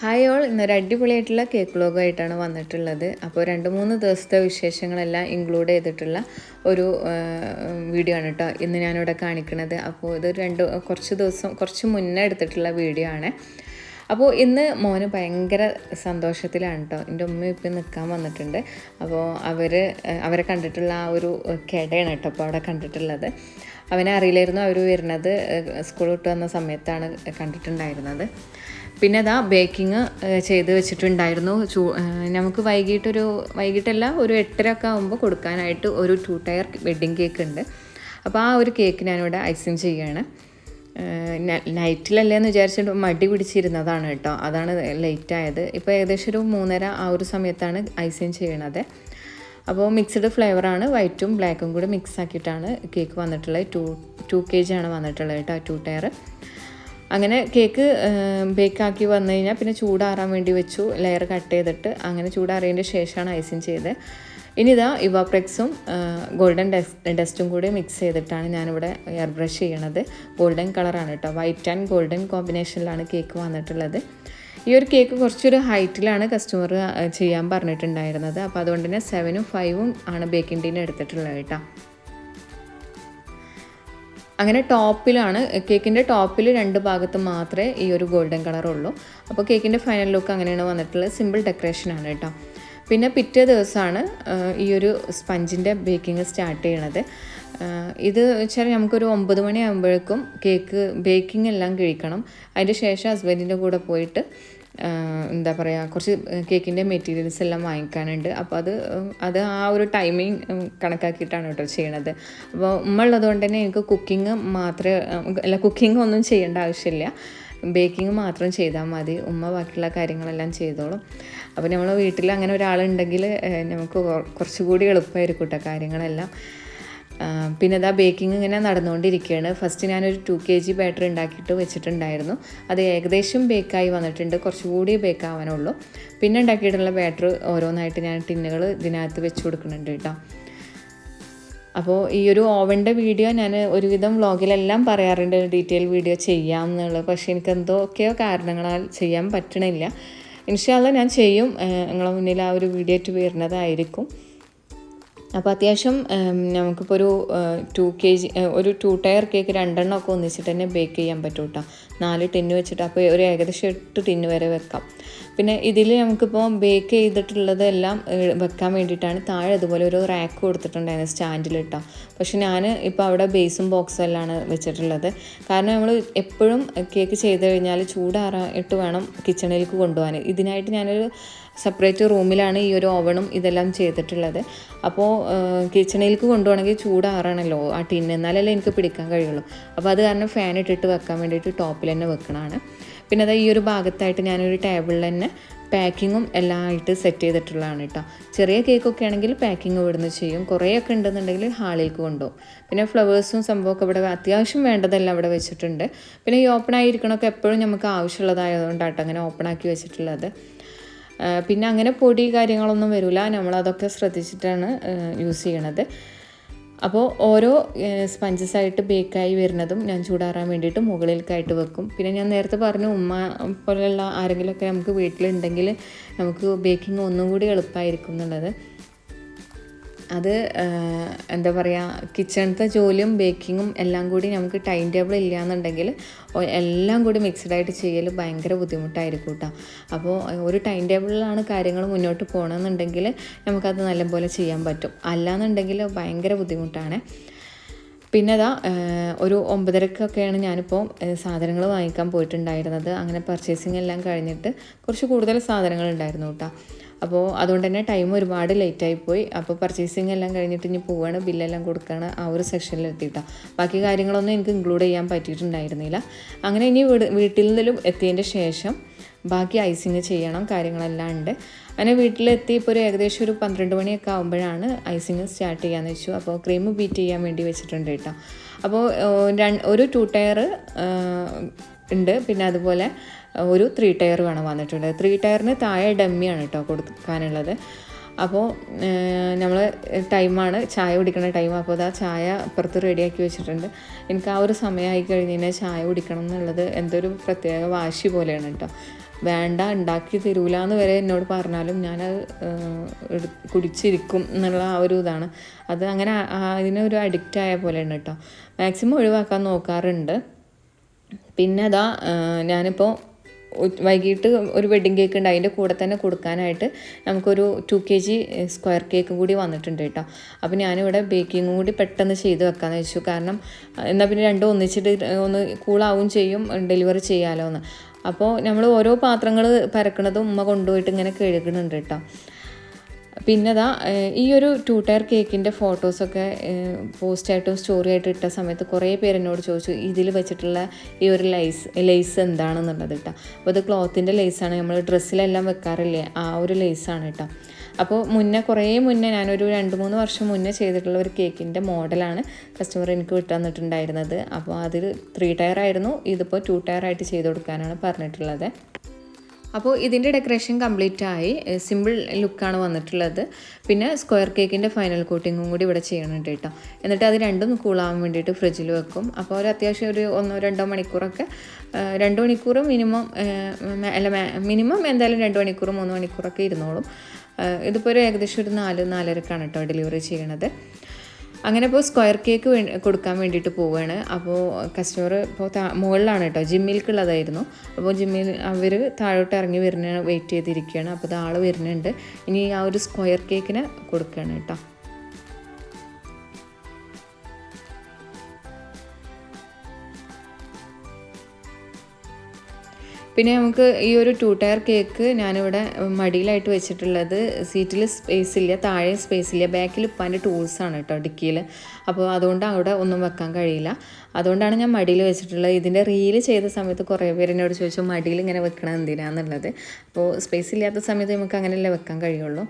Hi all. ഇന്നൊരു അടിപൊളിയായിട്ടുള്ള cake വ്ലോഗായിട്ടാണ് വന്നിട്ടുള്ളത്. അപ്പോൾ രണ്ട് മൂന്ന് ദിവസത്തെ വിശേഷങ്ങളെല്ലാം ഇൻക്ലൂഡ് ചെയ്തിട്ടുള്ള ഒരു വീഡിയോ ആണ് കേട്ടോ ഇന്ന് ഞാനിവിടെ കാണിക്കുന്നത്. അപ്പോൾ ഇത് രണ്ട് കുറച്ച് ദിവസം കുറച്ച് മുന്നേ എടുത്തിട്ടുള്ള വീഡിയോ ആണ്. അപ്പോൾ ഇന്ന് മോന് ഭയങ്കര സന്തോഷത്തിലാണ് കേട്ടോ. എന്റെ ഉമ്മ ഇപ്പം നിൽക്കാൻ വന്നിട്ടുണ്ട്. അപ്പോൾ അവർ അവരെ കണ്ടിട്ടുള്ള ആ ഒരു കിടയാണ് കേട്ടോ അപ്പോൾ അവിടെ കണ്ടിട്ടുള്ളത്. അവനെ അറിയില്ലായിരുന്നു അവർ വരുന്നത് സ്കൂൾ വിട്ട് വന്ന സമയത്താണ് കണ്ടിട്ടുണ്ടായിരുന്നത്. പിന്നെ അതാ ബേക്കിങ് ചെയ്ത് വെച്ചിട്ടുണ്ടായിരുന്നു. ചൂ നമുക്ക് വൈകിട്ടൊരു വൈകിട്ടല്ല ഒരു എട്ടര ഒക്കെ ആകുമ്പോൾ കൊടുക്കാനായിട്ട് ഒരു ടു ടയർ വെഡ്ഡിങ് കേക്ക് ഉണ്ട്. അപ്പോൾ ആ ഒരു കേക്ക് ഞാനിവിടെ ഐസിങ് ചെയ്യുകയാണ് നൈറ്റിലല്ലേ എന്ന് വിചാരിച്ചിട്ട് മടി പിടിച്ചിരുന്നതാണ് കേട്ടോ. അതാണ് ലേറ്റ് ആയത്. ഇപ്പോൾ ഏകദേശം ഒരു മൂന്നര ആ ഒരു സമയത്താണ് ഐസിങ് ചെയ്യണത്. അപ്പോൾ മിക്സ്ഡ് ഫ്ലേവറാണ് വൈറ്റും ബ്ലാക്കും കൂടി മിക്സ് ആക്കിയിട്ടാണ് കേക്ക് വന്നിട്ടുള്ളത്. ടു ടു കെ ജി ആണ് വന്നിട്ടുള്ളത് കേട്ടോ ടു ടയർ അങ്ങനെ കേക്ക് ബേക്കാക്കി വന്നു കഴിഞ്ഞാൽ പിന്നെ ചൂടാറാൻ വേണ്ടി വെച്ചു ലെയർ കട്ട് ചെയ്തിട്ട്. അങ്ങനെ ചൂടാറിയതിന്റെ ശേഷമാണ് ഐസിങ് ചെയ്തത്. ഇനി ഇതാ ഇവാപ്രെക്സും ഗോൾഡൻ ഡസ്റ്റ് ഡസ്റ്റും കൂടി മിക്സ് ചെയ്തിട്ടാണ് ഞാനിവിടെ എയർ ബ്രഷ് ചെയ്യണത്. ഗോൾഡൻ കളറാണ് കേട്ടോ വൈറ്റ് ആൻഡ് ഗോൾഡൻ കോമ്പിനേഷനിലാണ് കേക്ക് വന്നിട്ടുള്ളത്. ഈ ഒരു കേക്ക് കുറച്ചൊരു ഹൈറ്റിലാണ് കസ്റ്റമർ ചെയ്യാൻ പറഞ്ഞിട്ടുണ്ടായിരുന്നത്. അപ്പോൾ അതുകൊണ്ട് തന്നെ സെവനും ഫൈവും ആണ് ബേക്കിംഗ് ടീന് എടുത്തിട്ടുള്ളത് കേട്ടോ അങ്ങനെ ടോപ്പിലാണ് കേക്കിന്റെ ടോപ്പിൽ രണ്ട് ഭാഗത്ത് മാത്രമേ ഈ ഒരു ഗോൾഡൻ കളറുള്ളൂ. അപ്പോൾ കേക്കിന്റെ ഫൈനൽ ലുക്ക് അങ്ങനെയാണ് വന്നിട്ടുള്ളത്. സിമ്പിൾ ഡെക്കറേഷനാണ് കേട്ടോ. പിന്നെ പിറ്റേ ദിവസമാണ് ഈ ഒരു സ്പഞ്ചിന്റെ ബേക്കിംഗ് സ്റ്റാർട്ട് ചെയ്യണത്. ഇത് വെച്ചാൽ നമുക്കൊരു ഒമ്പത് മണിയാകുമ്പോഴേക്കും കേക്ക് ബേക്കിംഗ് എല്ലാം കഴിക്കണം. അതിന്റെ ശേഷം ഹസ്ബൻഡിന്റെ കൂടെ പോയിട്ട് എന്താ പറയുക കുറച്ച് കേക്കിന്റെ മെറ്റീരിയൽസ് എല്ലാം വാങ്ങിക്കാനുണ്ട്. അപ്പോൾ അത് അത് ആ ഒരു ടൈമിങ് കണക്കാക്കിയിട്ടാണ് കേട്ടോ ചെയ്യണത്. അപ്പോൾ ഉമ്മ ഉള്ളതുകൊണ്ട് തന്നെ എനിക്ക് കുക്കിംഗ് മാത്രമേ അല്ല കുക്കിംഗ് ഒന്നും ചെയ്യേണ്ട ആവശ്യമില്ല. ബേക്കിംഗ് മാത്രം ചെയ്താൽ മതി. ഉമ്മ ബാക്കിയുള്ള കാര്യങ്ങളെല്ലാം ചെയ്തോളും. അപ്പോൾ നമ്മൾ വീട്ടിൽ അങ്ങനെ ഒരാളുണ്ടെങ്കിൽ നമുക്ക് കുറച്ചുകൂടി എളുപ്പമായിരിക്കും കേട്ടോ കാര്യങ്ങളെല്ലാം. പിന്നെ ഇതാ ബേക്കിംഗ് ഇങ്ങനെ നടന്നുകൊണ്ടിരിക്കുകയാണ്. ഫസ്റ്റ് ഞാനൊരു ടു കെ ജി ബാറ്റർ ഉണ്ടാക്കിയിട്ട് വെച്ചിട്ടുണ്ടായിരുന്നു. അത് ഏകദേശം ബേക്കായി വന്നിട്ടുണ്ട്. കുറച്ചുകൂടി ബേക്ക് ആവാനുള്ളൂ. പിന്നെ ഉണ്ടാക്കിയിട്ടുള്ള ബാറ്റർ ഓരോന്നായിട്ട് ഞാൻ ടിന്നുകൾ ഇതിനകത്ത് വെച്ച് കൊടുക്കുന്നുണ്ട് കേട്ടോ. അപ്പോൾ ഈ ഒരു ഓവന്റെ വീഡിയോ ഞാൻ ഒരുവിധം വ്ളോഗിലെല്ലാം പറയാറുണ്ട്. ഡീറ്റെയിൽ വീഡിയോ ചെയ്യാം എന്നുള്ളത് പക്ഷേ എനിക്ക് എന്തൊക്കെയോ കാരണങ്ങളാൽ ചെയ്യാൻ പറ്റണില്ല. ഇൻഷാല്ല ഞാൻ ചെയ്യും. നിങ്ങളുടെ മുന്നിൽ ആ ഒരു വീഡിയോ ആയിട്ട് വരുന്നതായിരിക്കും. അപ്പോൾ അത്യാവശ്യം നമുക്കിപ്പോൾ ഒരു ടു കെ ജി ഒരു ടു ടയർ കേക്ക് രണ്ടെണ്ണം ഒക്കെ ഒന്നിച്ചിട്ട് തന്നെ ബേക്ക് ചെയ്യാൻ പറ്റും കേട്ടോ നാല് ടിന്ന് വെച്ചിട്ട് അപ്പോൾ ഒരു ഏകദേശം എട്ട് ടിന്ന് വരെ വെക്കാം. പിന്നെ ഇതിൽ നമുക്കിപ്പോൾ ബേക്ക് ചെയ്തിട്ടുള്ളതെല്ലാം വെക്കാൻ വേണ്ടിയിട്ടാണ് താഴെ അതുപോലെ ഒരു റാക്ക് കൊടുത്തിട്ടുണ്ടായിരുന്നു സ്റ്റാൻഡിൽ കേട്ടോ പക്ഷെ ഞാൻ ഇപ്പോൾ അവിടെ ബേസും ബോക്സും എല്ലാം വെച്ചിട്ടുള്ളത്. കാരണം നമ്മൾ എപ്പോഴും കേക്ക് ചെയ്ത് കഴിഞ്ഞാൽ ചൂടാറായിട്ട് വേണം കിച്ചണിലേക്ക് കൊണ്ടുപോകാൻ. ഇതിനായിട്ട് ഞാനൊരു സെപ്പറേറ്റ് റൂമിലാണ് ഈ ഒരു ഓവണും ഇതെല്ലാം ചെയ്തിട്ടുള്ളത്. അപ്പോൾ കിച്ചണിലേക്ക് കൊണ്ടുപോകണമെങ്കിൽ ചൂടാറണല്ലോ ആ ടിന്ന് എന്നാലല്ലേ എനിക്ക് പിടിക്കാൻ കഴിയുള്ളൂ. അപ്പോൾ അത് കാരണം ഫാൻ ഇട്ടിട്ട് വെക്കാൻ വേണ്ടിയിട്ട് ടോപ്പിൽ തന്നെ വെക്കണതാണ്. പിന്നെ അത് ഈ ഒരു ഭാഗത്തായിട്ട് ഞാനൊരു ടേബിളിൽ തന്നെ പാക്കിങ്ങും എല്ലാം ആയിട്ട് സെറ്റ് ചെയ്തിട്ടുള്ളതാണ് കേട്ടോ ചെറിയ കേക്കൊക്കെ ആണെങ്കിൽ പാക്കിങ് ഇവിടുന്ന് ചെയ്യും. കുറേയൊക്കെ ഉണ്ടെന്നുണ്ടെങ്കിൽ ഹാളിലേക്ക് കൊണ്ടുപോകും. പിന്നെ ഫ്ലവേഴ്സും സംഭവമൊക്കെ ഇവിടെ അത്യാവശ്യം വേണ്ടതെല്ലാം അവിടെ വെച്ചിട്ടുണ്ട്. പിന്നെ ഈ ഓപ്പൺ ആയിരിക്കണമൊക്കെ എപ്പോഴും നമുക്ക് ആവശ്യമുള്ളതായതുകൊണ്ടാട്ടോ അങ്ങനെ ഓപ്പൺ ആക്കി വെച്ചിട്ടുള്ളത്. പിന്നെ അങ്ങനെ പൊടി കാര്യങ്ങളൊന്നും വരില്ല. നമ്മളതൊക്കെ ശ്രദ്ധിച്ചിട്ടാണ് യൂസ് ചെയ്യണത്. അപ്പോൾ ഓരോ സ്പഞ്ചസ് ആയിട്ട് ബേക്കായി വരുന്നതും ഞാൻ ചൂടാറാൻ വേണ്ടിയിട്ട് മുകളിലേക്കായിട്ട് വെക്കും. പിന്നെ ഞാൻ നേരത്തെ പറഞ്ഞു ഉമ്മ പോലെയുള്ള ആരെങ്കിലുമൊക്കെ നമുക്ക് വീട്ടിലുണ്ടെങ്കിൽ നമുക്ക് ബേക്കിംഗ് ഒന്നും കൂടി എളുപ്പമായിരിക്കും എന്നുള്ളത്. അത് എന്താ പറയുക കിച്ചണത്തെ ജോലിയും ബേക്കിങ്ങും എല്ലാം കൂടി നമുക്ക് ടൈം ടേബിൾ ഇല്ലയെന്നുണ്ടെങ്കിൽ എല്ലാം കൂടി മിക്സ്ഡ് ആയിട്ട് ചെയ്യൽ ഭയങ്കര ബുദ്ധിമുട്ടായിരിക്കും കേട്ടോ അപ്പോൾ ഒരു ടൈം ടേബിളിലാണ് കാര്യങ്ങൾ മുന്നോട്ട് പോകണമെന്നുണ്ടെങ്കിൽ നമുക്കത് നല്ലപോലെ ചെയ്യാൻ പറ്റും. അല്ലാന്നുണ്ടെങ്കിൽ ഭയങ്കര ബുദ്ധിമുട്ടാണ്. പിന്നെ അതാ ഒരു ഒമ്പതരക്കൊക്കെയാണ് ഞാനിപ്പോൾ സാധനങ്ങൾ വാങ്ങിക്കാൻ പോയിട്ടുണ്ടായിരുന്നത്. അങ്ങനെ പർച്ചേസിങ് എല്ലാം കഴിഞ്ഞിട്ട് കുറച്ച് കൂടുതൽ സാധനങ്ങൾ ഉണ്ടായിരുന്നു കേട്ടോ അപ്പോൾ അതുകൊണ്ട് തന്നെ ടൈം ഒരുപാട് ലേറ്റായി പോയി. അപ്പോൾ പർച്ചേസിങ് എല്ലാം കഴിഞ്ഞിട്ട് ഇനി പോവുകയാണ് ബില്ലെല്ലാം കൊടുക്കുകയാണ് ആ ഒരു സെക്ഷനിൽ എത്തിയിട്ടാണ് ബാക്കി കാര്യങ്ങളൊന്നും എനിക്ക് ഇൻക്ലൂഡ് ചെയ്യാൻ പറ്റിയിട്ടുണ്ടായിരുന്നില്ല. അങ്ങനെ ഇനി വീട് വീട്ടിൽ നിന്നും എത്തിയതിന്റെ ശേഷം ബാക്കി ഐസിങ് ചെയ്യണം കാര്യങ്ങളെല്ലാം ഉണ്ട്. അങ്ങനെ വീട്ടിലെത്തി ഇപ്പോൾ ഒരു ഏകദേശം ഒരു പന്ത്രണ്ട് മണിയൊക്കെ ആകുമ്പോഴാണ് ഐസിങ് സ്റ്റാർട്ട് ചെയ്യാമെന്ന് വെച്ചു. അപ്പോൾ ക്രീം ബീറ്റ് ചെയ്യാൻ വേണ്ടി വെച്ചിട്ടുണ്ട് കേട്ടോ. അപ്പോൾ ഒരു ടു ടയർ ഉണ്ട്. പിന്നെ അതുപോലെ ഒരു ത്രീ ടയർ വേണം വന്നിട്ടുണ്ട്. ത്രീ ടയറിന് താഴെ ഡമ്മിയാണ് കേട്ടോ കൊടുക്കാനുള്ളത്. അപ്പോൾ നമ്മൾ ടൈമാണ് ചായ കുടിക്കുന്ന ടൈം. അപ്പോൾ അതാ ചായ അപ്പുറത്ത് റെഡിയാക്കി വെച്ചിട്ടുണ്ട്. എനിക്ക് ആ ഒരു സമയമായി കഴിഞ്ഞ് കഴിഞ്ഞാൽ ചായ കുടിക്കണം എന്നുള്ളത് എന്തൊരു പ്രത്യേക വാശി പോലെയാണ് കേട്ടോ വേണ്ട ഉണ്ടാക്കി തരൂല എന്ന് വരെ എന്നോട് പറഞ്ഞാലും ഞാനത് കുടിച്ചിരിക്കും എന്നുള്ള ആ ഒരു ഇതാണ്. അത് അങ്ങനെ അതിനൊരു അഡിക്റ്റായ പോലെയാണ് കേട്ടോ മാക്സിമം ഒഴിവാക്കാൻ നോക്കാറുണ്ട്. പിന്നെ അതാ ഞാനിപ്പോൾ വൈകിട്ട് ഒരു വെഡ്ഡിങ് കേക്ക് ഉണ്ട്. അതിന്റെ കൂടെ തന്നെ കൊടുക്കാനായിട്ട് നമുക്കൊരു two K G square cake കൂടി വന്നിട്ടുണ്ട് കേട്ടോ. അപ്പോൾ ഞാനിവിടെ ബേക്കിങ്ങും കൂടി പെട്ടെന്ന് ചെയ്ത് വെക്കാമെന്ന് വെച്ചു. കാരണം എന്നാൽ പിന്നെ രണ്ടും ഒന്നിച്ചിട്ട് ഒന്ന് കൂളാവും ചെയ്യും ഡെലിവറി ചെയ്യാമല്ലോ എന്ന് അപ്പോൾ നമ്മൾ ഓരോ പാത്രങ്ങൾ പരക്കണതും ഉമ്മ കൊണ്ടുപോയിട്ട് ഇങ്ങനെ കഴുകുന്നുണ്ട് കേട്ടോ. പിന്നെ അതാ ഈ ഒരു ടു ടയർ കേക്കിന്റെ ഫോട്ടോസൊക്കെ പോസ്റ്റായിട്ടും സ്റ്റോറി ആയിട്ട് ഇട്ട സമയത്ത് കുറേ പേര് എന്നോട് ചോദിച്ചു ഇതിൽ വെച്ചിട്ടുള്ള ഈ ഒരു ലൈസ് ലേസ് എന്താണെന്നുള്ളത് കേട്ടോ അപ്പോൾ ഇത് ക്ലോത്തിന്റെ ലേസാണ് നമ്മൾ ഡ്രസ്സിലെല്ലാം വെക്കാറില്ലേ ആ ഒരു ലേസാണ് കേട്ടോ അപ്പോൾ മുന്നേ കുറേ മുന്നേ ഞാനൊരു രണ്ട് മൂന്ന് വർഷം മുന്നേ ചെയ്തിട്ടുള്ള ഒരു കേക്കിന്റെ മോഡലാണ് കസ്റ്റമർ എനിക്ക് വിട്ടുതന്നിട്ടുണ്ടായിരുന്നത്. അപ്പോൾ അതിൽ ത്രീ ടയർ ആയിരുന്നു ഇതിപ്പോൾ ടു ടയർ ആയിട്ട് ചെയ്ത് കൊടുക്കാനാണ് പറഞ്ഞിട്ടുള്ളത്. അപ്പോൾ ഇതിന്റെ ഡെക്കറേഷൻ കംപ്ലീറ്റ് ആയി സിമ്പിൾ ലുക്കാണ് വന്നിട്ടുള്ളത്. പിന്നെ സ്ക്വയർ കേക്കിന്റെ ഫൈനൽ കോട്ടിങ്ങും കൂടി ഇവിടെ ചെയ്യണുണ്ട് കേട്ടോ. എന്നിട്ട് അത് രണ്ടും കൂളാവാൻ വേണ്ടിയിട്ട് ഫ്രിഡ്ജിൽ വെക്കും. അപ്പോൾ ഒരു അത്യാവശ്യം ഒരു ഒന്നോ രണ്ടോ മണിക്കൂറൊക്കെ രണ്ട് മണിക്കൂർ മിനിമം അല്ല മിനിമം എന്തായാലും രണ്ട് മണിക്കൂർ മൂന്ന് മണിക്കൂറൊക്കെ ഇരുന്നോളും. ഇതിപ്പോൾ ഒരു ഏകദേശം ഒരു നാല് നാലരക്കാണ് കേട്ടോ ഡെലിവറി ചെയ്യണത്. അങ്ങനെ ഇപ്പോൾ സ്ക്വയർ കേക്ക് വേ കൊടുക്കാൻ വേണ്ടിയിട്ട് പോവുകയാണ് അപ്പോൾ കസ്റ്റമർ ഇപ്പോൾ താ മുകളിലാണ് കേട്ടോ. ജിമ്മിലേക്കുള്ളതായിരുന്നു അപ്പോൾ ജിമ്മിൽ അവർ താഴോട്ട് ഇറങ്ങി വരുന്ന വെയിറ്റ് ചെയ്തിരിക്കുകയാണ്. അപ്പോൾ ഇത് ആൾ വരുന്നുണ്ട്. ഇനി ആ ഒരു സ്ക്വയർ കേക്കിന് കൊടുക്കുകയാണ് കേട്ടോ. പിന്നെ നമുക്ക് ഈ ഒരു ടു ടയർ കേക്ക് ഞാനിവിടെ മടിയിലായിട്ട് വെച്ചിട്ടുള്ളത് സീറ്റിൽ സ്പേസ് ഇല്ല താഴെ സ്പേസ് ഇല്ല ബാക്കിൽ ഉപ്പാന്റെ ടൂൾസാണ് കേട്ടോ ഡിക്കിയിൽ. അപ്പോൾ അതുകൊണ്ട് അവിടെ ഒന്നും വെക്കാൻ കഴിയില്ല. അതുകൊണ്ടാണ് ഞാൻ മടിയിൽ വെച്ചിട്ടുള്ളത്. ഇതിന്റെ റീൽ ചെയ്ത സമയത്ത് കുറേ പേര് എന്നോട് ചോദിച്ചു മടിയിൽ ഇങ്ങനെ വെക്കണം എന്തിനാന്നുള്ളത്? അപ്പോൾ സ്പേസ് ഇല്ലാത്ത സമയത്ത് നമുക്ക് അങ്ങനെയല്ലേ വെക്കാൻ കഴിയുള്ളൂ.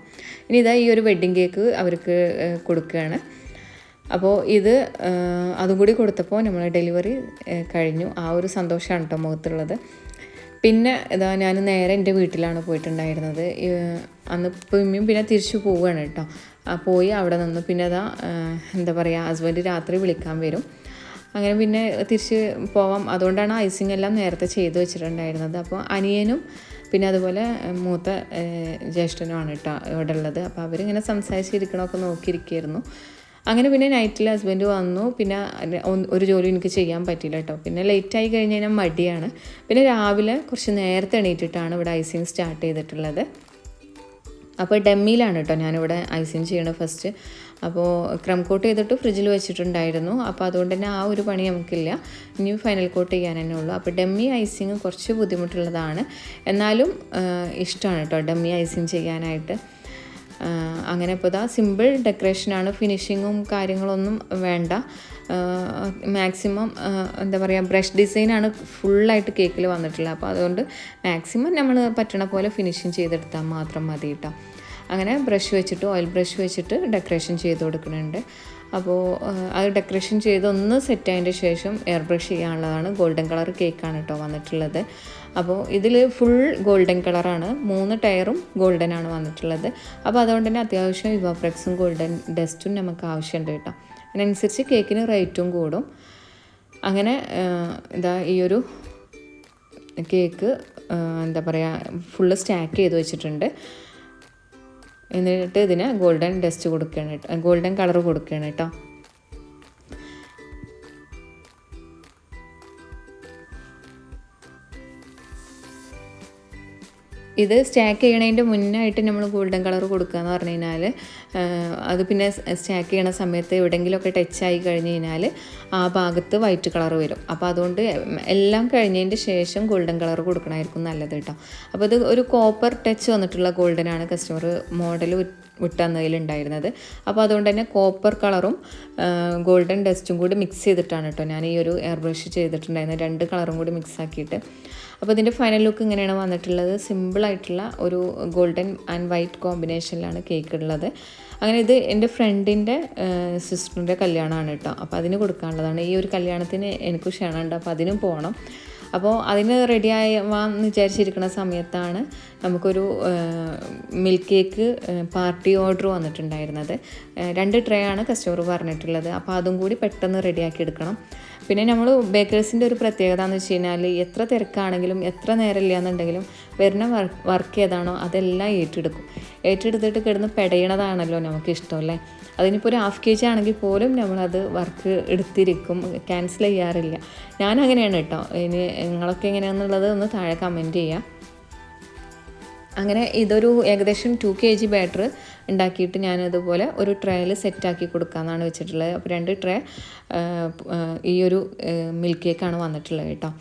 ഇനി ഇതാ ഈ ഒരു വെഡ്ഡിങ് കേക്ക് അവർക്ക് കൊടുക്കുകയാണ്. അപ്പോൾ ഇത് അതും കൂടി കൊടുത്തപ്പോൾ നമ്മൾ ഡെലിവറി കഴിഞ്ഞു. ആ ഒരു സന്തോഷമാണ് കേട്ടോ മുഖത്തുള്ളത്. പിന്നെ ഇതാ ഞാൻ നേരെ എന്റെ വീട്ടിലാണ് പോയിട്ടുണ്ടായിരുന്നത്. അന്ന് പിന്നെയും പിന്നെ തിരിച്ചു പോവുകയാണ് കേട്ടോ. പോയി അവിടെ നിന്ന് പിന്നെ അതാ എന്താ പറയുക ഹസ്ബൻഡ് രാത്രി വിളിക്കാൻ വരും. അങ്ങനെ പിന്നെ തിരിച്ച് പോവാം. അതുകൊണ്ടാണ് ഐസിങ് എല്ലാം നേരത്തെ ചെയ്തു വെച്ചിട്ടുണ്ടായിരുന്നത്. അപ്പോൾ അനിയനും പിന്നെ അതുപോലെ മൂത്ത ജ്യേഷ്ഠനുമാണ് കേട്ടോ ഇവിടെ ഉള്ളത്. അപ്പോൾ അവരിങ്ങനെ സംസാരിച്ചിരിക്കണമൊക്കെ നോക്കിയിരിക്കുകയായിരുന്നു. അങ്ങനെ പിന്നെ നൈറ്റിൽ ഹസ്ബൻഡ് വന്നു. പിന്നെ ഒരു ജോലി എനിക്ക് ചെയ്യാൻ പറ്റിയില്ല കേട്ടോ. പിന്നെ ലേറ്റ് ആയി കഴിഞ്ഞ് കഴിഞ്ഞാൽ മടിയാണ്. പിന്നെ രാവിലെ കുറച്ച് നേരത്തെ എണീറ്റിട്ടാണ് ഇവിടെ ഐസിങ് സ്റ്റാർട്ട് ചെയ്തിട്ടുള്ളത്. അപ്പോൾ ഡെമ്മിയിലാണ് കേട്ടോ ഞാനിവിടെ ഐസിങ് ചെയ്യണത് ഫസ്റ്റ് അപ്പോൾ ക്രം കോട്ട് ചെയ്തിട്ട് ഫ്രിഡ്ജിൽ വെച്ചിട്ടുണ്ടായിരുന്നു. അപ്പോൾ അതുകൊണ്ട് തന്നെ ആ ഒരു പണി നമുക്കില്ല. ഇനി ഫൈനൽ കോട്ട് ചെയ്യാൻ തന്നെ ഉള്ളൂ. അപ്പോൾ ഡെമ്മി ഐസിങ് കുറച്ച് ബുദ്ധിമുട്ടുള്ളതാണ്. എന്നാലും ഇഷ്ടമാണ് കേട്ടോ ഡെമ്മി ഐസിങ് ചെയ്യാനായിട്ട്. അങ്ങനെ ഇപ്പോൾ ഇതാ സിമ്പിൾ ഡെക്കറേഷനാണ് ഫിനിഷിങ്ങും കാര്യങ്ങളൊന്നും വേണ്ട. മാക്സിമം എന്താ പറയുക ബ്രഷ് ഡിസൈനാണ് ഫുള്ളായിട്ട് കേക്കിൽ വന്നിട്ടുള്ളത്. അപ്പോൾ അതുകൊണ്ട് മാക്സിമം നമ്മൾ പറ്റണ പോലെ ഫിനിഷിങ് ചെയ്തെടുത്താൽ മാത്രം മതി കേട്ടോ അങ്ങനെ ബ്രഷ് വെച്ചിട്ട് ഓയിൽ ബ്രഷ് വെച്ചിട്ട് ഡെക്കറേഷൻ ചെയ്ത് കൊടുക്കുന്നുണ്ട്. അപ്പോൾ അത് ഡെക്കറേഷൻ ചെയ്തൊന്ന് സെറ്റ് ആയതിന്റെ ശേഷം എയർ ബ്രഷ് ചെയ്യാനുള്ളതാണ്. ഗോൾഡൻ കളർ കേക്കാണ് കേട്ടോ വന്നിട്ടുള്ളത്. അപ്പോൾ ഇതിൽ ഫുൾ ഗോൾഡൻ കളറാണ് മൂന്ന് ടയറും ഗോൾഡൻ ആണ് വന്നിട്ടുള്ളത്. അപ്പോൾ അതുകൊണ്ട് തന്നെ അത്യാവശ്യം ഇവാപ്രെക്സും ഗോൾഡൻ ഡസ്റ്റും നമുക്ക് ആവശ്യമുണ്ട് കേട്ടോ. അതിനനുസരിച്ച് കേക്കിന് റേറ്റും കൂടും. അങ്ങനെ ഇതാ ഈ ഒരു കേക്ക് എന്താ പറയുക ഫുള്ള് സ്റ്റാക്ക് ചെയ്ത് വെച്ചിട്ടുണ്ട്. എന്നിട്ട് ഇതിന് ഗോൾഡൻ ഡസ്റ്റ് കൊടുക്കുകയാണ് കേട്ടോ. ഗോൾഡൻ കളർ കൊടുക്കുകയാണ് കേട്ടോ. ഇത് സ്റ്റാക്ക് ചെയ്യണതിന്റെ മുന്നായിട്ട് നമ്മൾ ഗോൾഡൻ കളർ കൊടുക്കുക എന്ന് പറഞ്ഞു കഴിഞ്ഞാൽ അത് പിന്നെ സ്റ്റാക്ക് ചെയ്യണ സമയത്ത് എവിടെയെങ്കിലുമൊക്കെ ടച്ചായി കഴിഞ്ഞ് കഴിഞ്ഞാൽ ആ ഭാഗത്ത് വൈറ്റ് കളർ വരും. അപ്പോൾ അതുകൊണ്ട് എല്ലാം കഴിഞ്ഞതിന്റെ ശേഷം ഗോൾഡൻ കളർ കൊടുക്കണമായിരിക്കും നല്ലത് കേട്ടോ. അപ്പോൾ ഇത് ഒരു കോപ്പർ ടച്ച് വന്നിട്ടുള്ള ഗോൾഡനാണ് കസ്റ്റമർ മോഡൽ വിട്ടന്നതിലുണ്ടായിരുന്നത് അപ്പോൾ അതുകൊണ്ട് തന്നെ കോപ്പർ കളറും ഗോൾഡൻ ഡസ്റ്റും കൂടി മിക്സ് ചെയ്തിട്ടാണ് കേട്ടോ ഞാൻ ഈ ഒരു എയർ ബ്രഷ് ചെയ്തിട്ടുണ്ടായിരുന്നത്. രണ്ട് കളറും കൂടി മിക്സ് ആക്കിയിട്ട്. അപ്പോൾ ഇതിന്റെ ഫൈനൽ ലുക്ക് ഇങ്ങനെയാണ് വന്നിട്ടുള്ളത്. സിമ്പിളായിട്ടുള്ള ഒരു ഗോൾഡൻ ആൻഡ് വൈറ്റ് കോമ്പിനേഷനിലാണ് കേക്ക് ഉള്ളത് അങ്ങനെ ഇത് എന്റെ ഫ്രണ്ടിന്റെ സിസ്റ്ററിന്റെ കല്യാണമാണ് കേട്ടോ. അപ്പോൾ അതിന് കൊടുക്കാനുള്ളതാണ്. ഈ ഒരു കല്യാണത്തിന് എനിക്ക് ക്ഷണമുണ്ട്. അപ്പോൾ അതിനും പോകണം അപ്പോൾ അതിന് റെഡി ആവാന്ന് വിചാരിച്ചിരിക്കുന്ന സമയത്താണ് നമുക്കൊരു മിൽക്ക് കേക്ക് പാർട്ടി ഓർഡർ വന്നിട്ടുണ്ടായിരുന്നത്. രണ്ട് ട്രേ ആണ് കസ്റ്റമർ പറഞ്ഞിട്ടുള്ളത്. അപ്പോൾ അതും കൂടി പെട്ടെന്ന് റെഡിയാക്കി എടുക്കണം. പിന്നെ നമ്മൾ ബേക്കേഴ്സിന്റെ ഒരു പ്രത്യേകത എന്ന് വെച്ച് കഴിഞ്ഞാൽ എത്ര തിരക്കാണെങ്കിലും എത്ര നേരമില്ല എന്നുണ്ടെങ്കിലും വരുന്ന വർക്ക് ഏതാണോ അതെല്ലാം ഏറ്റെടുക്കും. ഏറ്റെടുത്തിട്ട് കിടന്ന് പെടയണതാണല്ലോ നമുക്ക് ഇഷ്ടമല്ലേ അതിനിപ്പോൾ ഒരു ഹാഫ് കെ ജി ആണെങ്കിൽ പോലും നമ്മളത് വർക്ക് എടുത്തിരിക്കും ക്യാൻസൽ ചെയ്യാറില്ല. ഞാൻ അങ്ങനെയാണ് കേട്ടോ. ഇനി നിങ്ങളൊക്കെ എങ്ങനെയാണെന്നുള്ളത് ഒന്ന് താഴെ കമന്റ് ചെയ്യാം. അങ്ങനെ ഇതൊരു ഏകദേശം ടു കെ ജി ബാറ്റർ ഉണ്ടാക്കിയിട്ട് ഞാനതുപോലെ ഒരു ട്രേയിൽ സെറ്റാക്കി കൊടുക്കാമെന്നാണ് വെച്ചിട്ടുള്ളത്. അപ്പോൾ രണ്ട് ട്രേ ഈ ഒരു മിൽക്ക് കേക്കാണ് വന്നിട്ടുള്ളത് കേട്ടോ.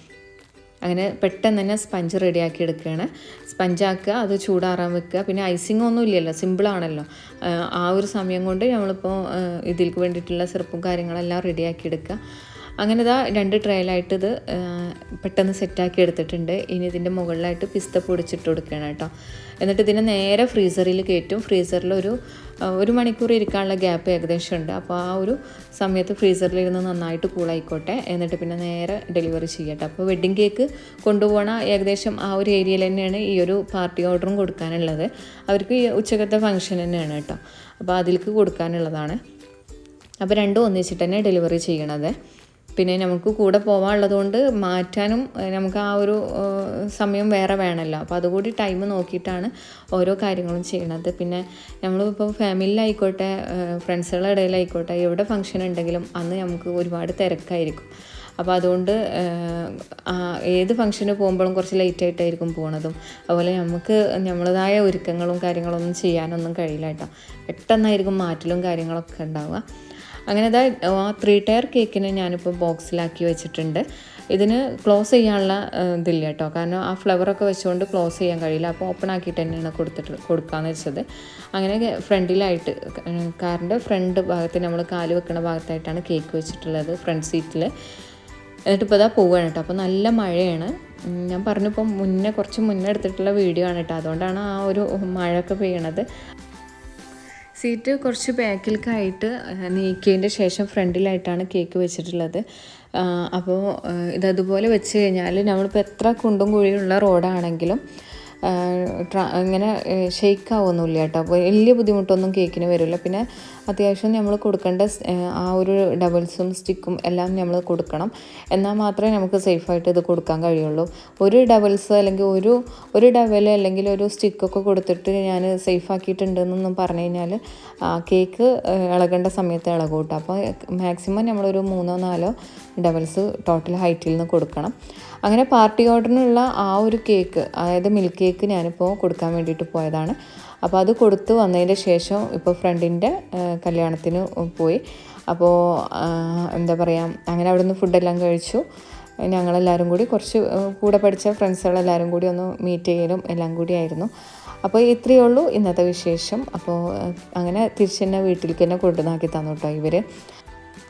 അങ്ങനെ പെട്ടെന്ന് തന്നെ സ്പഞ്ച് റെഡിയാക്കി എടുക്കുകയാണ് സ്പഞ്ചാക്കുക അത് ചൂടാറാൻ വെക്കുക. പിന്നെ ഐസിങ് ഒന്നും ഇല്ലല്ലോ സിമ്പിളാണല്ലോ ആ ഒരു സമയം കൊണ്ട് നമ്മളിപ്പോൾ ഇതിലേക്ക് വേണ്ടിയിട്ടുള്ള സിറപ്പും കാര്യങ്ങളെല്ലാം റെഡിയാക്കി എടുക്കുക. അങ്ങനെ ഇതാ രണ്ട് ട്രയലായിട്ട് ഇത് പെട്ടെന്ന് സെറ്റാക്കി എടുത്തിട്ടുണ്ട്. ഇനി ഇതിന്റെ മുകളിലായിട്ട് പിസ്ത പൊടിച്ചിട്ട് കൊടുക്കണം കേട്ടോ. എന്നിട്ട് ഇതിനെ നേരെ ഫ്രീസറിൽ കയറ്റും. ഫ്രീസറിൽ ഒരു ഒരു മണിക്കൂർ ഇരിക്കാനുള്ള ഗ്യാപ്പ് ഏകദേശം ഉണ്ട്. അപ്പോൾ ആ ഒരു സമയത്ത് ഫ്രീസറിൽ ഇരുന്ന് നന്നായിട്ട് കൂളായിക്കോട്ടെ എന്നിട്ട് പിന്നെ നേരെ ഡെലിവറി ചെയ്യട്ടെ. അപ്പോൾ വെഡ്ഡിങ് കേക്ക് കൊണ്ടുപോകണ ഏകദേശം ആ ഒരു ഏരിയയിൽ തന്നെയാണ് ഈ ഒരു പാർട്ടി ഓർഡറും കൊടുക്കാനുള്ളത്. അവർക്ക് ഈ ഉച്ചക്കത്തെ ഫംഗ്ഷൻ തന്നെയാണ് കേട്ടോ. അപ്പോൾ അതിലേക്ക് കൊടുക്കാനുള്ളതാണ്. അപ്പോൾ രണ്ടും ഒന്നിച്ചിട്ട് തന്നെ ഡെലിവറി ചെയ്യണത്. പിന്നെ നമുക്ക് കൂടെ പോകാനുള്ളതുകൊണ്ട് മാറ്റാനും നമുക്ക് ആ ഒരു സമയം വേറെ വേണമല്ലോ. അപ്പോൾ അതുകൂടി ടൈം നോക്കിയിട്ടാണ് ഓരോ കാര്യങ്ങളും ചെയ്യണത്. പിന്നെ നമ്മളിപ്പോൾ ഫാമിലിയിലായിക്കോട്ടെ ഫ്രണ്ട്സുകളുടെ ഇടയിലായിക്കോട്ടെ എവിടെ ഫംഗ്ഷൻ ഉണ്ടെങ്കിലും അന്ന് നമുക്ക് ഒരുപാട് തിരക്കായിരിക്കും. അപ്പോൾ അതുകൊണ്ട് ഏത് ഫംഗ്ഷന് പോകുമ്പോഴും കുറച്ച് ലേറ്റ് ആയിട്ടായിരിക്കും പോണതും. അതുപോലെ നമുക്ക് നമ്മളതായ ഒരുക്കങ്ങളും കാര്യങ്ങളൊന്നും ചെയ്യാനൊന്നും കഴിയില്ല കേട്ടോ. പെട്ടെന്നായിരിക്കും മാറ്റലും കാര്യങ്ങളൊക്കെ ഉണ്ടാവുക. അങ്ങനെ ഇതാ ആ ത്രീ ടയർ കേക്കിന് ഞാനിപ്പോൾ ബോക്സിലാക്കി വെച്ചിട്ടുണ്ട്. ഇതിന് ക്ലോസ് ചെയ്യാനുള്ള ഇതില്ല കേട്ടോ കാരണം ആ ഫ്ലവറൊക്കെ വെച്ചുകൊണ്ട് ക്ലോസ് ചെയ്യാൻ കഴിയില്ല. അപ്പോൾ ഓപ്പൺ ആക്കിയിട്ട് തന്നെയാണ് കൊടുത്തിട്ട് കൊടുക്കാമെന്ന് വെച്ചത്. അങ്ങനെ ഫ്രണ്ടിലായിട്ട് കാറിന്റെ ഫ്രണ്ട് ഭാഗത്ത് നമ്മൾ കാൽ വെക്കുന്ന ഭാഗത്തായിട്ടാണ് കേക്ക് വെച്ചിട്ടുള്ളത് ഫ്രണ്ട് സീറ്റിൽ എന്നിട്ട് ഇപ്പോൾ ഇതാ പോവുകയാണ് കേട്ടോ അപ്പോൾ നല്ല മഴയാണ്. ഞാൻ പറഞ്ഞപ്പോൾ മുന്നേ കുറച്ച് മുന്നേ എടുത്തിട്ടുള്ള വീഡിയോ ആണ് കേട്ടോ അതുകൊണ്ടാണ് ആ ഒരു മഴയൊക്കെ പെയ്യണത്. സീറ്റ് കുറച്ച് ബാക്കിലേക്കായിട്ട് നീക്കിയതിന്റെ ശേഷം ഫ്രണ്ടിലായിട്ടാണ് കേക്ക് വെച്ചിട്ടുള്ളത്. അപ്പോൾ ഇതതുപോലെ വെച്ച് കഴിഞ്ഞാൽ നമ്മളിപ്പോൾ എത്ര കുണ്ടും കുഴിയുള്ള റോഡാണെങ്കിലും ഇങ്ങനെ ഷെയ്ക്ക് ആവുമൊന്നുമില്ല കേട്ടോ. വലിയ ബുദ്ധിമുട്ടൊന്നും കേക്കിന് വരില്ല. പിന്നെ അത്യാവശ്യം നമ്മൾ കൊടുക്കേണ്ട ആ ഒരു ഡബിൾസും സ്റ്റിക്കും എല്ലാം നമ്മൾ കൊടുക്കണം. എന്നാൽ മാത്രമേ നമുക്ക് സേഫായിട്ട് ഇത് കൊടുക്കാൻ കഴിയുള്ളൂ. ഒരു ഡബിൾസ് അല്ലെങ്കിൽ ഒരു ഒരു ഡബൽ അല്ലെങ്കിൽ ഒരു സ്റ്റിക്കൊക്കെ കൊടുത്തിട്ട് ഞാൻ സേഫ് ആക്കിയിട്ടുണ്ടെന്നൊന്നും പറഞ്ഞു കഴിഞ്ഞാൽ കേക്ക് ഇളകേണ്ട സമയത്ത് ഇളകും കേട്ടോ. അപ്പോൾ മാക്സിമം നമ്മളൊരു മൂന്നോ നാലോ ഡബിൾസ് ടോട്ടൽ ഹൈറ്റിൽ നിന്ന് കൊടുക്കണം. അങ്ങനെ പാർട്ടി ഓർഡറിനുള്ള ആ ഒരു കേക്ക് അതായത് മിൽക്ക് കേക്ക് ഞാനിപ്പോൾ കൊടുക്കാൻ വേണ്ടിയിട്ട് പോയതാണ്. അപ്പോൾ അത് കൊടുത്തു വന്നതിന്റെ ശേഷം ഇപ്പോൾ ഫ്രണ്ടിന്റെ കല്യാണത്തിന് പോയി. അപ്പോൾ എന്താ പറയുക അങ്ങനെ അവിടെ നിന്ന് ഫുഡെല്ലാം കഴിച്ചു. ഞങ്ങളെല്ലാവരും കൂടി കുറച്ച് കൂടെ പഠിച്ച ഫ്രണ്ട്സുകളെല്ലാവരും കൂടി ഒന്ന് മീറ്റ് ചെയ്യലും എല്ലാം കൂടിയായിരുന്നു അപ്പോൾ ഇത്രയേ ഉള്ളൂ ഇന്നത്തെ വിശേഷം. അപ്പോൾ അങ്ങനെ തിരിച്ച് തന്നെ വീട്ടിലേക്ക് തന്നെ കൊണ്ടുവന്നാക്കി തന്നു കേട്ടോ ഇവർ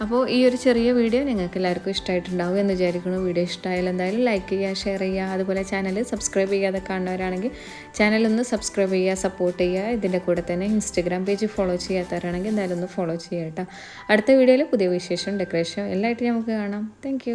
അപ്പോൾ ഈ ഒരു ചെറിയ വീഡിയോ നിങ്ങൾക്ക് എല്ലാവർക്കും ഇഷ്ടമായിട്ടുണ്ടാവും എന്ന് വിചാരിക്കുന്നു. വീഡിയോ ഇഷ്ടമായാലും എന്തായാലും ലൈക്ക് ചെയ്യുക ഷെയർ ചെയ്യുക. അതുപോലെ ചാനൽ സബ്സ്ക്രൈബ് ചെയ്യാതെ കാണുന്നവരാണെങ്കിൽ ചാനൽ ഒന്ന് സബ്സ്ക്രൈബ് ചെയ്യുക സപ്പോർട്ട് ചെയ്യുക. ഇതിന്റെ കൂടെ തന്നെ ഇൻസ്റ്റഗ്രാം പേജ് ഫോളോ ചെയ്യാത്തവരാണെങ്കിൽ എന്തായാലും ഒന്ന് ഫോളോ ചെയ്യുക കേട്ടോ. അടുത്ത വീഡിയോയിൽ പുതിയ വിശേഷം ഡെക്കറേഷൻ എല്ലായിട്ടും നമുക്ക് കാണാം. താങ്ക്